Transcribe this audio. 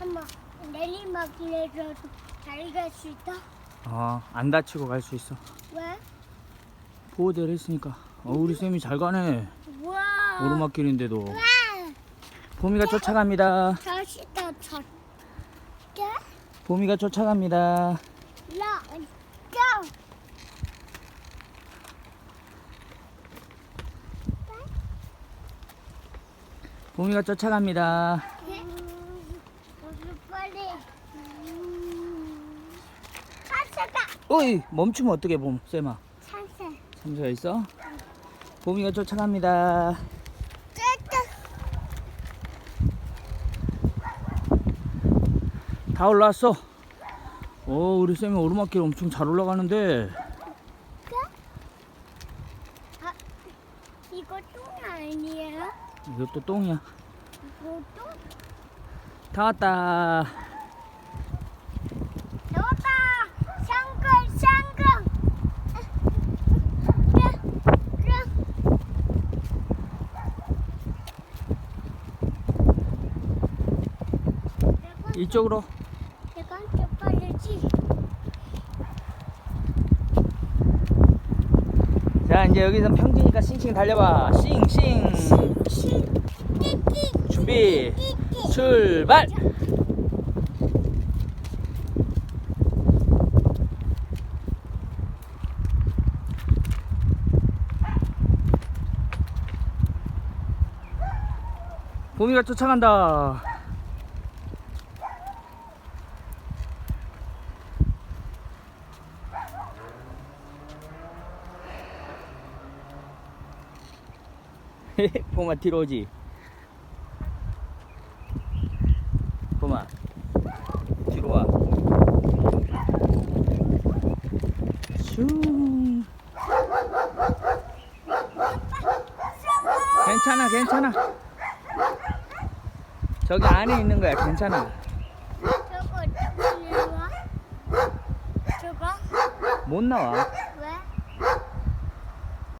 한번 내리막길에서도 잘 갈 수 있다. 어, 안 다치고 갈 수 있어. 왜? 보호대를 했으니까. 어, 우리 쌤이 잘 가네. 우와. 오르막길인데도. 우와. 봄이가 쫓아갑니다. 저시다 저. 게? 봄이가 쫓아갑니다. 라. go. 봄이가 쫓아갑니다. 빨리. 음. 어이, 멈추면 어떻게 봄, 쌤아? 찬새. 참새가 있어? 봄이가 쫓아갑니다. 쨌다. 다 올라왔어. 오, 우리 쌤이 오르막길 엄청 잘 올라가는데. 아, 이거 똥 아니에요? 이것도 똥이야. 이거 똥? 다 왔다. 나왔다. 상근. 이쪽으로. 내가 빠르지. 자, 이제 여기서 평지니까 싱싱 달려봐. 싱싱. 준비. 출발. 봄이가 쫓아간다. 봄아 뒤로 오지. 봄아 뒤로 와. 슝. 괜찮아, 괜찮아. 저기 안에 있는 거야, 괜찮아. 저거? 저거? 못 나와.